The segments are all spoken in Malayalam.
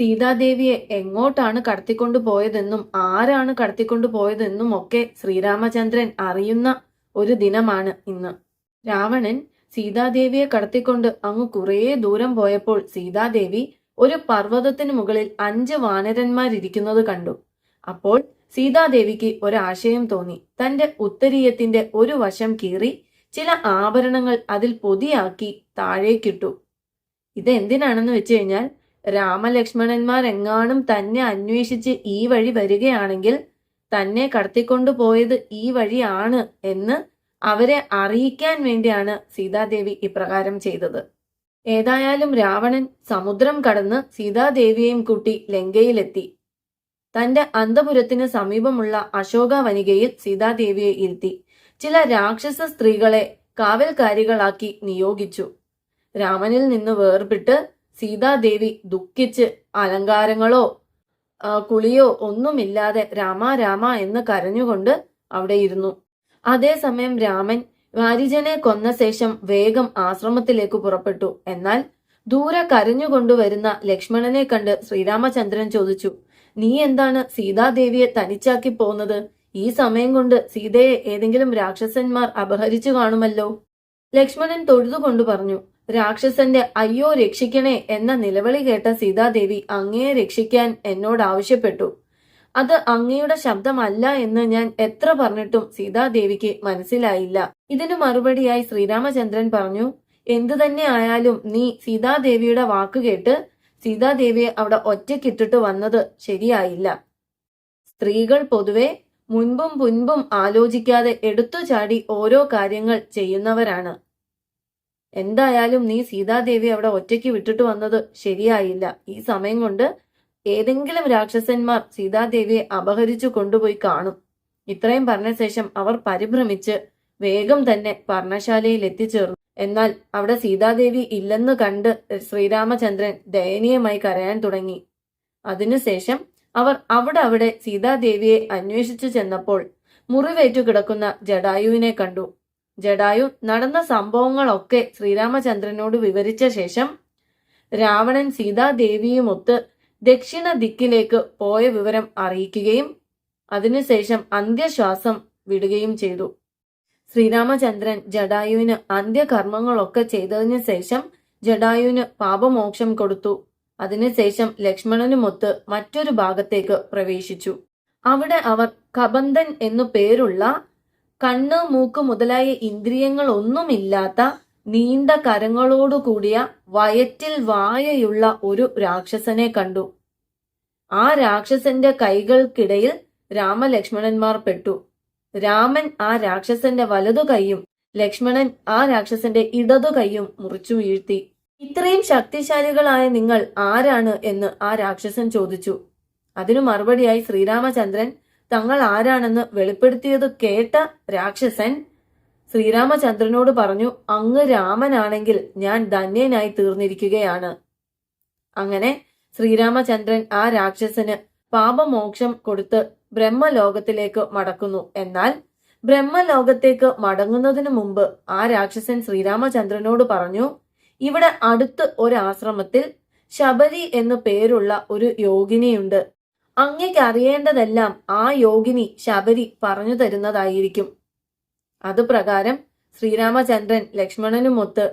സീതാദേവിയെ എങ്ങോട്ടാണ് കടത്തിക്കൊണ്ടു പോയതെന്നും ആരാണ് കടത്തിക്കൊണ്ടു പോയതെന്നും ഒക്കെ ശ്രീരാമചന്ദ്രൻ അറിയുന്ന ഒരു ദിനമാണ് ഇന്ന്. രാവണൻ സീതാദേവിയെ കടത്തിക്കൊണ്ട് അങ്ങ് കുറേ ദൂരം പോയപ്പോൾ സീതാദേവി ഒരു പർവതത്തിന് മുകളിൽ അഞ്ച് വാനരന്മാരിരിക്കുന്നത് കണ്ടു. അപ്പോൾ സീതാദേവിക്ക് ഒരാശയം തോന്നി. തന്റെ ഉത്തരീയത്തിന്റെ ഒരു വശം കീറി ചില ആഭരണങ്ങൾ അതിൽ പൊതിയാക്കി താഴേക്കിട്ടു. ഇത് എന്തിനാണെന്ന് വെച്ച് കഴിഞ്ഞാൽ രാമലക്ഷ്മണന്മാർ എങ്ങാനും തന്നെ അന്വേഷിച്ച് ഈ വഴി വരികയാണെങ്കിൽ തന്നെ കടത്തിക്കൊണ്ടു പോയത് ഈ വഴിയാണ് എന്ന് അവരെ അറിയിക്കാൻ വേണ്ടിയാണ് സീതാദേവി ഇപ്രകാരം ചെയ്തത്. ഏതായാലും രാവണൻ സമുദ്രം കടന്ന് സീതാദേവിയെയും കൂട്ടി ലങ്കയിലെത്തി. തന്റെ അന്തപുരത്തിന് സമീപമുള്ള അശോക വനികയിൽ സീതാദേവിയെ ഇരുത്തി. ചില രാക്ഷസ സ്ത്രീകളെ കാവൽക്കാരികളാക്കി നിയോഗിച്ചു. രാമനിൽ നിന്ന് വേർപിട്ട് സീതാദേവി ദുഃഖിച്ച് അലങ്കാരങ്ങളോ കുളിയോ ഒന്നുമില്ലാതെ രാമ രാമ എന്ന് കരഞ്ഞുകൊണ്ട് അവിടെ ഇരുന്നു. അതേസമയം രാമൻ വാരിജനെ കൊന്ന ശേഷം വേഗം ആശ്രമത്തിലേക്ക് പുറപ്പെട്ടു. എന്നാൽ ദൂരെ കരഞ്ഞുകൊണ്ടുവരുന്ന ലക്ഷ്മണനെ കണ്ട് ശ്രീരാമചന്ദ്രൻ ചോദിച്ചു നീ എന്താണ് സീതാദേവിയെ തനിച്ചാക്കി പോകുന്നത് ഈ സമയം കൊണ്ട് സീതയെ ഏതെങ്കിലും രാക്ഷസന്മാർ അപഹരിച്ചു കാണുമല്ലോ? ലക്ഷ്മണൻ തൊഴുതുകൊണ്ട് പറഞ്ഞു രാക്ഷസന്റെ അയ്യോ രക്ഷിക്കണേ എന്ന നിലവിളി കേട്ട സീതാദേവി അങ്ങയെ രക്ഷിക്കാൻ എന്നോട് ആവശ്യപ്പെട്ടു. അത് അങ്ങയുടെ ശബ്ദമല്ല എന്ന് ഞാൻ എത്ര പറഞ്ഞിട്ടും സീതാദേവിക്ക് മനസ്സിലായില്ല. ഇതിനു മറുപടിയായി ശ്രീരാമചന്ദ്രൻ പറഞ്ഞു എന്തു തന്നെ ആയാലും നീ സീതാദേവിയുടെ വാക്ക് കേട്ട് സീതാദേവിയെ അവിടെ ഒറ്റക്കിട്ടിട്ട് വന്നത് ശരിയായില്ല. സ്ത്രീകൾ പൊതുവെ മുൻപും മുൻപും ആലോചിക്കാതെ എടുത്തു ചാടി ഓരോ കാര്യങ്ങൾ ചെയ്യുന്നവരാണ്. എന്തായാലും നീ സീതാദേവി അവിടെ ഒറ്റയ്ക്ക് വിട്ടിട്ട് വന്നത് ശരിയായില്ല. ഈ സമയം കൊണ്ട് ഏതെങ്കിലും രാക്ഷസന്മാർ സീതാദേവിയെ അപഹരിച്ചു കൊണ്ടുപോയി കാണും. ഇത്രയും പറഞ്ഞ ശേഷം അവർ പരിഭ്രമിച്ച് വേഗം തന്നെ പർണശാലയിൽ എത്തിച്ചേർന്നു. എന്നാൽ അവിടെ സീതാദേവി ഇല്ലെന്ന് കണ്ട് ശ്രീരാമചന്ദ്രൻ ദയനീയമായി കരയാൻ തുടങ്ങി. അതിനുശേഷം അവർ അവിടെ അവിടെ സീതാദേവിയെ അന്വേഷിച്ചു ചെന്നപ്പോൾ മുറിവേറ്റു കിടക്കുന്ന ജഡായുവിനെ കണ്ടു. ജഡായു നടന്ന സംഭവങ്ങളൊക്കെ ശ്രീരാമചന്ദ്രനോട് വിവരിച്ച ശേഷം രാവണൻ സീതാദേവിയുമൊത്ത് ദക്ഷിണ ദിക്കിലേക്ക് പോയ വിവരം അറിയിക്കുകയും അതിനുശേഷം അന്ത്യശ്വാസം വിടുകയും ചെയ്തു. ശ്രീരാമചന്ദ്രൻ ജഡായുവിന് അന്ത്യകർമ്മങ്ങളൊക്കെ ചെയ്തതിനു ശേഷം ജഡായുവിന് പാപമോക്ഷം കൊടുത്തു. അതിനുശേഷം ലക്ഷ്മണനുമൊത്ത് മറ്റൊരു ഭാഗത്തേക്ക് പ്രവേശിച്ചു. അവിടെ അവർ കബന്ധൻ എന്നു പേരുള്ള കണ്ണ് മൂക്ക് മുതലായ ഇന്ദ്രിയങ്ങളൊന്നുമില്ലാത്ത നീണ്ട കരങ്ങളോടു കൂടിയ വയറ്റിൽ വായയുള്ള ഒരു രാക്ഷസനെ കണ്ടു. ആ രാക്ഷസന്റെ കൈകൾക്കിടയിൽ രാമലക്ഷ്മണന്മാർ പെട്ടു. രാമൻ ആ രാക്ഷസന്റെ വലതു കൈയും ലക്ഷ്മണൻ ആ രാക്ഷസന്റെ ഇടതു കൈയും മുറിച്ചു വീഴ്ത്തി. ഇത്രയും ശക്തിശാലികളായ നിങ്ങൾ ആരാണ്? എന്ന് ആ രാക്ഷസൻ ചോദിച്ചു. അതിനു മറുപടിയായി ശ്രീരാമചന്ദ്രൻ തങ്ങൾ ആരാണെന്ന് വെളിപ്പെടുത്തിയത് കേട്ട രാക്ഷസൻ ശ്രീരാമചന്ദ്രനോട് പറഞ്ഞു അങ്ങ് രാമനാണെങ്കിൽ ഞാൻ ധന്യനായി തീർന്നിരിക്കുകയാണ്. അങ്ങനെ ശ്രീരാമചന്ദ്രൻ ആ രാക്ഷസന് പാപമോക്ഷം കൊടുത്ത് ബ്രഹ്മലോകത്തിലേക്ക് മടക്കുന്നു. എന്നാൽ ബ്രഹ്മലോകത്തേക്ക് മടങ്ങുന്നതിന് മുമ്പ് ആ രാക്ഷസൻ ശ്രീരാമചന്ദ്രനോട് പറഞ്ഞു ഇവിടെ അടുത്ത് ഒരു ആശ്രമത്തിൽ ശബരി എന്നു പേരുള്ള ഒരു യോഗിനിയുണ്ട്. അങ്ങയ്ക്ക് അറിയേണ്ടതെല്ലാം ആ യോഗിനി ശബരി പറഞ്ഞു തരുന്നതായിരിക്കും. അതുപ്രകാരം ശ്രീരാമചന്ദ്രൻ ലക്ഷ്മണനുമൊത്ത്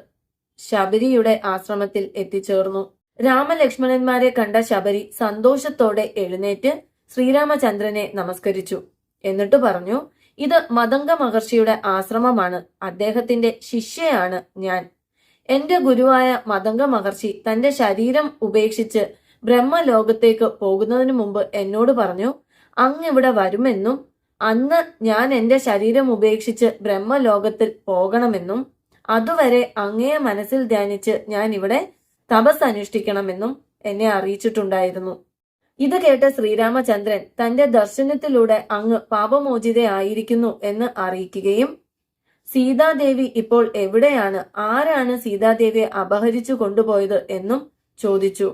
ശബരിയുടെ ആശ്രമത്തിൽ എത്തിച്ചേർന്നു. രാമലക്ഷ്മണന്മാരെ കണ്ട ശബരി സന്തോഷത്തോടെ എഴുന്നേറ്റ് ശ്രീരാമചന്ദ്രനെ നമസ്കരിച്ചു. എന്നിട്ട് പറഞ്ഞു ഇത് മതംഗ മഹർഷിയുടെ ആശ്രമമാണ്. അദ്ദേഹത്തിന്റെ ശിഷ്യയാണ് ഞാൻ. എന്റെ ഗുരുവായ മതംഗ മഹർഷി തന്റെ ശരീരം ഉപേക്ഷിച്ച് ബ്രഹ്മലോകത്തേക്ക് പോകുന്നതിന് മുമ്പ് എന്നോട് പറഞ്ഞു അങ്ങ് ഇവിടെ വരുമെന്നും അന്ന് ഞാൻ എന്റെ ശരീരം ഉപേക്ഷിച്ച് ബ്രഹ്മലോകത്തിൽ പോകണമെന്നും അതുവരെ അങ്ങയെ മനസ്സിൽ ധ്യാനിച്ച് ഞാൻ ഇവിടെ തപസ് അനുഷ്ഠിക്കണമെന്നും എന്നെ അറിയിച്ചിട്ടുണ്ടായിരുന്നു. ഇത് കേട്ട ശ്രീരാമചന്ദ്രൻ തന്റെ ദർശനത്തിലൂടെ അങ്ങ് പാപമോചിതയായിരിക്കുന്നു എന്ന് അറിയിക്കുകയും സീതാദേവി ഇപ്പോൾ എവിടെയാണ്? ആരാണ് സീതാദേവിയെ അപഹരിച്ചു കൊണ്ടുപോയത്? എന്നും ചോദിച്ചു.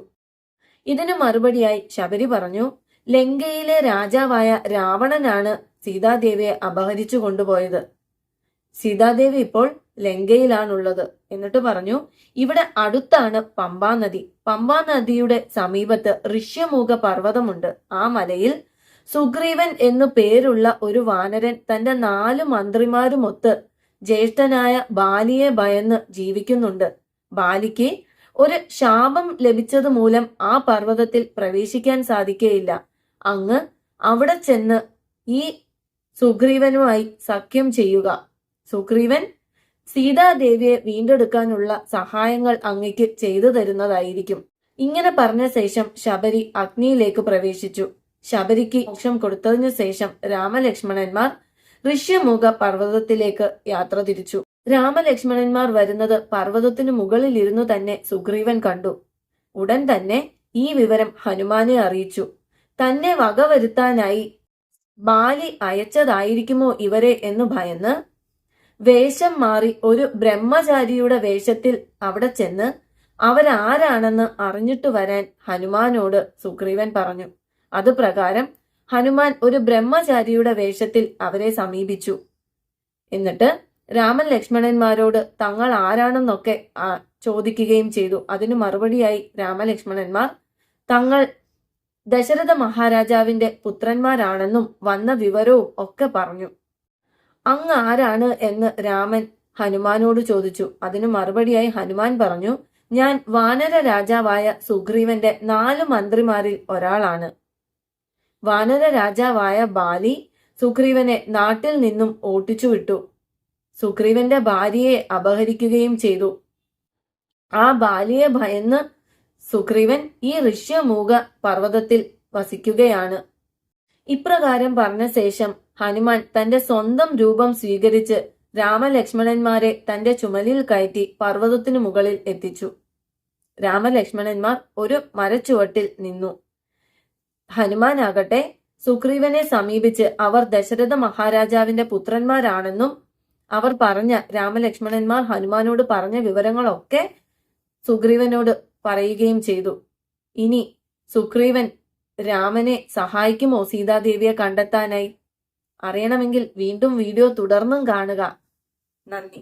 ഇതിനു മറുപടിയായി ശബരി പറഞ്ഞു ലങ്കയിലെ രാജാവായ രാവണനാണ് സീതാദേവിയെ അപഹരിച്ചു കൊണ്ടുപോയത്. സീതാദേവി ഇപ്പോൾ ലങ്കയിലാണുള്ളത്. എന്നിട്ട് പറഞ്ഞു ഇവിടെ അടുത്താണ് പമ്പാ നദി. പമ്പാ നദിയുടെ സമീപത്ത് ഋഷ്യമൂഖ പർവതമുണ്ട്. ആ മലയിൽ സുഗ്രീവൻ എന്നു പേരുള്ള ഒരു വാനരൻ തന്റെ നാല് മന്ത്രിമാരുമൊത്ത് ജ്യേഷ്ഠനായ ബാലിയെ ഭയന്ന് ജീവിക്കുന്നുണ്ട്. ബാലിക്ക് ഒരു ശാപം ലഭിച്ചത് മൂലം ആ പർവതത്തിൽ പ്രവേശിക്കാൻ സാധിക്കുകയില്ല അങ്ങ് അവിടെ ചെന്ന് ഈ സുഗ്രീവനുമായി സഖ്യം ചെയ്യുക. സുഗ്രീവൻ സീതാദേവിയെ വീണ്ടെടുക്കാനുള്ള സഹായങ്ങൾ അങ്ങയ്ക്ക് ചെയ്തു തരുന്നതായിരിക്കും. ഇങ്ങനെ പറഞ്ഞ ശേഷം ശബരി അഗ്നിയിലേക്ക് പ്രവേശിച്ചു. ശബരിക്ക് മോക്ഷം കൊടുത്തതിനു ശേഷം രാമലക്ഷ്മണന്മാർ ഋഷ്യമുഖ പർവതത്തിലേക്ക് യാത്ര തിരിച്ചു. രാമലക്ഷ്മണന്മാർ വരുന്നത് പർവതത്തിനു മുകളിലിരുന്നു തന്നെ സുഗ്രീവൻ കണ്ടു. ഉടൻ തന്നെ ഈ വിവരം ഹനുമാനെ അറിയിച്ചു. തന്നെ വകവരുത്താനായി ബാലി അയച്ചതായിരിക്കുമോ ഇവരെ എന്ന് ഭയന്ന് വേഷം മാറി ഒരു ബ്രഹ്മചാരിയുടെ വേഷത്തിൽ അവിടെ ചെന്ന് അവരാരാണെന്ന് അറിഞ്ഞിട്ട് വരാൻ ഹനുമാനോട് സുഗ്രീവൻ പറഞ്ഞു. അത് പ്രകാരം ഹനുമാൻ ഒരു ബ്രഹ്മചാരിയുടെ വേഷത്തിൽ അവരെ സമീപിച്ചു. എന്നിട്ട് രാമൻ ലക്ഷ്മണന്മാരോട് തങ്ങൾ ആരാണെന്നൊക്കെ ചോദിക്കുകയും ചെയ്തു. അതിനു മറുപടിയായി രാമലക്ഷ്മണന്മാർ തങ്ങൾ ദശരഥ മഹാരാജാവിന്റെ പുത്രന്മാരാണെന്നും വന്ന വിവരവും ഒക്കെ പറഞ്ഞു. അങ്ങ് ആരാണ് എന്ന് രാമൻ ഹനുമാനോട് ചോദിച്ചു. അതിനു മറുപടിയായി ഹനുമാൻ പറഞ്ഞു ഞാൻ വാനര രാജാവായ സുഗ്രീവന്റെ നാല് മന്ത്രിമാരിൽ ഒരാളാണ്. വാനര രാജാവായ ബാലി സുഗ്രീവനെ നാട്ടിൽ നിന്നും ഓട്ടിച്ചു വിട്ടു. സുഗ്രീവന്റെ ഭാര്യയെ അപഹരിക്കുകയും ചെയ്തു. ആ ബാലിയെ ഭയന്ന് സുഗ്രീവൻ ഈ ഋഷ്യമൂക പർവതത്തിൽ വസിക്കുകയാണ്. ഇപ്രകാരം പറഞ്ഞ ശേഷം ഹനുമാൻ തന്റെ സ്വന്തം രൂപം സ്വീകരിച്ച് രാമലക്ഷ്മണന്മാരെ തന്റെ ചുമലിൽ കയറ്റി പർവതത്തിനു മുകളിൽ എത്തിച്ചു. രാമലക്ഷ്മണന്മാർ ഒരു മരച്ചുവട്ടിൽ നിന്നു. ഹനുമാനാകട്ടെ സുഗ്രീവനെ സമീപിച്ച് അവർ ദശരഥ മഹാരാജാവിന്റെ പുത്രന്മാരാണെന്നും അവർ പറഞ്ഞ രാമലക്ഷ്മണന്മാർ ഹനുമാനോട് പറഞ്ഞ വിവരങ്ങളൊക്കെ സുഗ്രീവനോട് പറയുകയും ചെയ്തു. ഇനി സുഗ്രീവൻ രാമനെ സഹായിക്കുമോ? സീതാദേവിയെ കണ്ടെത്താനായി. അറിയണമെങ്കിൽ വീണ്ടും വീഡിയോ തുടർന്നും കാണുക. നന്ദി.